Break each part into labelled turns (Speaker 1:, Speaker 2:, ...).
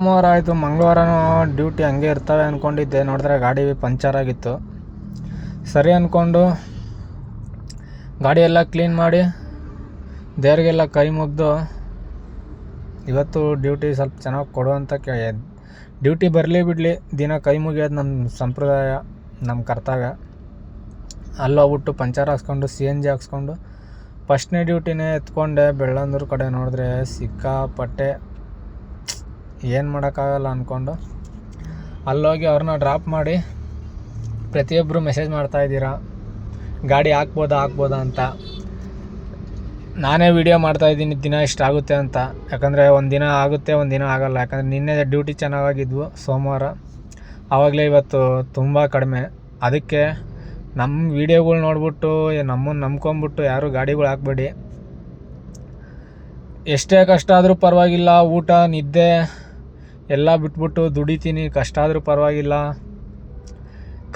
Speaker 1: ಸೋಮವಾರ ಆಯಿತು ಮಂಗಳವಾರನೂ ಡ್ಯೂಟಿ ಹಂಗೆ ಇರ್ತವೆ ಅಂದ್ಕೊಂಡಿದ್ದೆ ನೋಡಿದ್ರೆ ಗಾಡಿ ಪಂಚರ್ ಆಗಿತ್ತು. ಸರಿ ಅಂದ್ಕೊಂಡು ಗಾಡಿಯೆಲ್ಲ ಕ್ಲೀನ್ ಮಾಡಿ, ದೇವ್ರಿಗೆಲ್ಲ ಕೈ ಮುಗಿದು ಇವತ್ತು ಡ್ಯೂಟಿ ಸ್ವಲ್ಪ ಚೆನ್ನಾಗಿ ಕೊಡು ಅಂತ ಕೇ ಡ್ಯೂಟಿ ಬರಲಿ ಬಿಡಲಿ, ದಿನ ಕೈ ಮುಗಿಯೋದು ನಮ್ಮ ಸಂಪ್ರದಾಯ, ನಮ್ಮ ಕರ್ತವ್ಯ. ಅಲ್ಲೋಗ್ಬಿಟ್ಟು ಪಂಚರ್ ಹಾಕ್ಸ್ಕೊಂಡು, ಸಿ ಎನ್ ಜಿ ಹಾಕ್ಸ್ಕೊಂಡು, ಫಸ್ಟ್ನೇ ಡ್ಯೂಟಿನೇ ಎತ್ಕೊಂಡೆ ಬೆಳ್ಳಂದೂರು ಕಡೆ. ನೋಡಿದ್ರೆ ಸಿಕ್ಕಾಪಟ್ಟೆ ಏನು ಮಾಡೋಕ್ಕಾಗಲ್ಲ ಅಂದ್ಕೊಂಡು ಅಲ್ಲೋಗಿ ಅವ್ರನ್ನ ಡ್ರಾಪ್ ಮಾಡಿ ಪ್ರತಿಯೊಬ್ಬರು ಮೆಸೇಜ್ ಮಾಡ್ತಾ ಇದ್ದೀರಾ? ಗಾಡಿ ಹಾಕ್ಬೋದಾ ಹಾಕ್ಬೋದಾ ಅಂತ. ನಾನೇ ವೀಡಿಯೋ ಮಾಡ್ತಾಯಿದ್ದೀನಿ ದಿನ ಇಷ್ಟಾಗುತ್ತೆ ಅಂತ. ಯಾಕಂದರೆ ಒಂದು ದಿನ ಆಗುತ್ತೆ, ಒಂದು ದಿನ ಆಗೋಲ್ಲ. ಯಾಕಂದರೆ ನಿನ್ನೆ ಡ್ಯೂಟಿ ಚೆನ್ನಾಗಿದ್ವು ಸೋಮವಾರ. ಆವಾಗಲೇ ಇವತ್ತು ತುಂಬ ಕಡಿಮೆ. ಅದಕ್ಕೆ ನಮ್ಮ ವಿಡಿಯೋಗಳು ನೋಡ್ಬಿಟ್ಟು ನಮ್ಮನ್ನು ನಂಬ್ಕೊಂಬಿಟ್ಟು ಯಾರು ಗಾಡಿಗಳು ಹಾಕ್ಬೇಡಿ. ಎಷ್ಟೇ ಕಷ್ಟ ಆದರೂ ಪರವಾಗಿಲ್ಲ, ಊಟ, ನಿದ್ದೆ ಎಲ್ಲ ಬಿಟ್ಬಿಟ್ಟು ದುಡಿತೀನಿ, ಕಷ್ಟ ಆದರೂ ಪರವಾಗಿಲ್ಲ.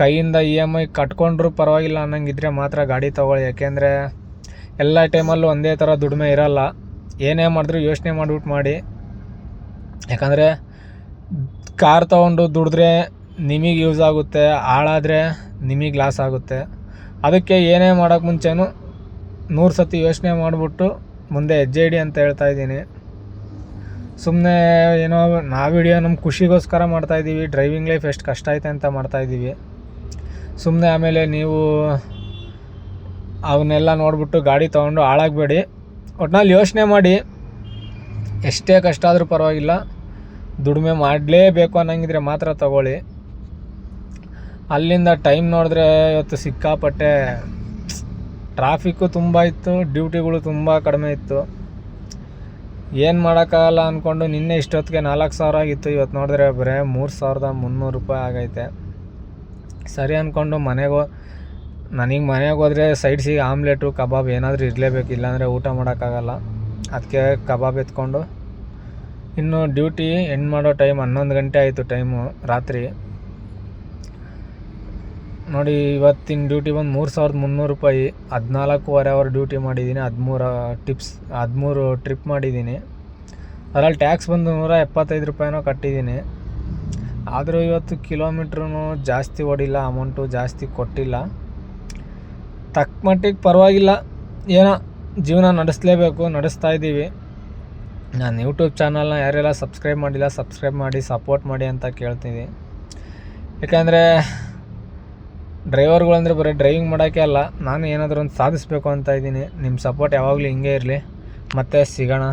Speaker 1: ಕೈಯಿಂದ ಇ ಎಂ ಐ ಕಟ್ಕೊಂಡ್ರೂ ಪರವಾಗಿಲ್ಲ ಅನ್ನಂಗಿದ್ರೆ ಮಾತ್ರ ಗಾಡಿ ತೊಗೊಳ್ಳಿ. ಯಾಕೆಂದರೆ ಎಲ್ಲ ಟೈಮಲ್ಲೂ ಒಂದೇ ಥರ ದುಡಿಮೆ ಇರಲ್ಲ. ಏನೇ ಮಾಡಿದ್ರು ಯೋಚನೆ ಮಾಡಿಬಿಟ್ಟು ಮಾಡಿ. ಯಾಕಂದರೆ ಕಾರ್ ತೊಗೊಂಡು ದುಡಿದ್ರೆ ನಿಮಗೆ ಯೂಸ್ ಆಗುತ್ತೆ, ಹಾಳಾದರೆ ನಿಮಗೆ ಲಾಸ್ ಆಗುತ್ತೆ. ಅದಕ್ಕೆ ಏನೇ ಮಾಡೋಕ್ಕೆ ಮುಂಚೆನೂ ನೂರು ಸತಿ ಯೋಚನೆ ಮಾಡಿಬಿಟ್ಟು ಮುಂದೆ ಹೆಜ್ಜೆ ಇಡಿ ಅಂತ ಹೇಳ್ತಾ ಇದ್ದೀನಿ. ಸುಮ್ಮನೆ ಏನೋ ನಾ ವಿಡಿಯೋ ನಮ್ಮ ಖುಷಿಗೋಸ್ಕರ ಮಾಡ್ತಾಯಿದ್ದೀವಿ ಡ್ರೈವಿಂಗ್ ಲೈಫ್ ಎಷ್ಟು ಕಷ್ಟ ಐತೆ ಅಂತ ಮಾಡ್ತಾಯಿದ್ದೀವಿ ಸುಮ್ಮನೆ ಆಮೇಲೆ ನೀವು ಅವನ್ನೆಲ್ಲ ನೋಡಿಬಿಟ್ಟು ಗಾಡಿ ತೊಗೊಂಡು ಹಾಳಾಗಬೇಡಿ. ಒಟ್ನಲ್ಲಿ ಯೋಚನೆ ಮಾಡಿ. ಎಷ್ಟೇ ಕಷ್ಟ ಆದರೂ ಪರವಾಗಿಲ್ಲ. ದುಡಿಮೆ ಮಾಡಲೇಬೇಕು ಅನ್ನಂಗಿದ್ರೆ ಮಾತ್ರ ತಗೊಳ್ಳಿ. ಅಲ್ಲಿಂದ ಟೈಮ್ ನೋಡಿದ್ರೆ ಇವತ್ತು ಸಿಕ್ಕಾಪಟ್ಟೆ ಟ್ರಾಫಿಕ್ಕು ತುಂಬ ಇತ್ತು ಡ್ಯೂಟಿಗಳು ತುಂಬ ಕಡಿಮೆ ಇತ್ತು. ಏನು ಮಾಡೋಕ್ಕಾಗಲ್ಲ ಅಂದ್ಕೊಂಡು ನಿನ್ನೆ ಇಷ್ಟೊತ್ತಿಗೆ ನಾಲ್ಕು ಸಾವಿರ ಆಗಿತ್ತು. ಇವತ್ತು ನೋಡಿದ್ರೆ ಬರೀ ಮೂರು ಸಾವಿರದ ಮುನ್ನೂರು ರೂಪಾಯಿ ಆಗೈತೆ. ಸರಿ ಅಂದ್ಕೊಂಡು ಮನೆಗೆ ನನಗೆ ಮನೆಗೆ ಹೋದರೆ ಸೈಡ್ಸಿಗೆ ಆಮ್ಲೆಟು, ಕಬಾಬ್ ಏನಾದರೂ ಇರಲೇಬೇಕು, ಇಲ್ಲಾಂದರೆ ಊಟ ಮಾಡೋಕ್ಕಾಗಲ್ಲ. ಅದಕ್ಕೆ ಕಬಾಬ್ ಎತ್ಕೊಂಡು ಇನ್ನು ಡ್ಯೂಟಿ ಎಂಡ್ ಮಾಡೋ ಟೈಮ್ ಹನ್ನೊಂದು ಗಂಟೆ ಆಯಿತು ಟೈಮು ರಾತ್ರಿ. ನೋಡಿ, ಇವತ್ತಿನ ಡ್ಯೂಟಿ ಬಂದು ಮೂರು ಸಾವಿರದ ಮುನ್ನೂರು ರೂಪಾಯಿ ಹದಿನಾಲ್ಕೂವರೆ ಅವರ್ ಡ್ಯೂಟಿ ಮಾಡಿದ್ದೀನಿ ಹದಿಮೂರು ಟಿಪ್ಸ್ ಹದಿಮೂರು ಟ್ರಿಪ್ ಮಾಡಿದ್ದೀನಿ ಅದರಲ್ಲಿ ಟ್ಯಾಕ್ಸ್ ಬಂದು ನೂರ ಎಪ್ಪತ್ತೈದು ರೂಪಾಯಿನೋ ಕಟ್ಟಿದ್ದೀನಿ ಆದರೂ ಇವತ್ತು ಕಿಲೋಮೀಟ್ರೂ ಜಾಸ್ತಿ ಓಡಿಲ್ಲ ಅಮೌಂಟು ಜಾಸ್ತಿ ಕೊಟ್ಟಿಲ್ಲ. ತಕ್ಕ ಮಟ್ಟಿಗೆ ಪರವಾಗಿಲ್ಲ. ಏನೋ ಜೀವನ ನಡೆಸಲೇಬೇಕು, ನಡೆಸ್ತಾ ಇದ್ದೀವಿ ನಾನು ಯೂಟ್ಯೂಬ್ ಚಾನಲ್ನ ಯಾರೆಲ್ಲ ಸಬ್ಸ್ಕ್ರೈಬ್ ಮಾಡಿಲ್ಲ ಸಬ್ಸ್ಕ್ರೈಬ್ ಮಾಡಿ ಸಪೋರ್ಟ್ ಮಾಡಿ ಅಂತ ಕೇಳ್ತೀನಿ ಯಾಕಂದರೆ ಡ್ರೈವರ್ಗಳು ಅಂದರೆ ಬರೀ ಡ್ರೈವಿಂಗ್ ಮಾಡೋಕ್ಕೆ ಅಲ್ಲ, ನಾನು ಏನಾದರೂ ಒಂದು ಸಾಧಿಸಬೇಕು ಅಂತ ಇದ್ದೀನಿ. ನಿಮ್ಮ ಸಪೋರ್ಟ್ ಯಾವಾಗಲೂ ಹಿಂಗೆ ಇರಲಿ. ಮತ್ತೆ ಸಿಗೋಣ.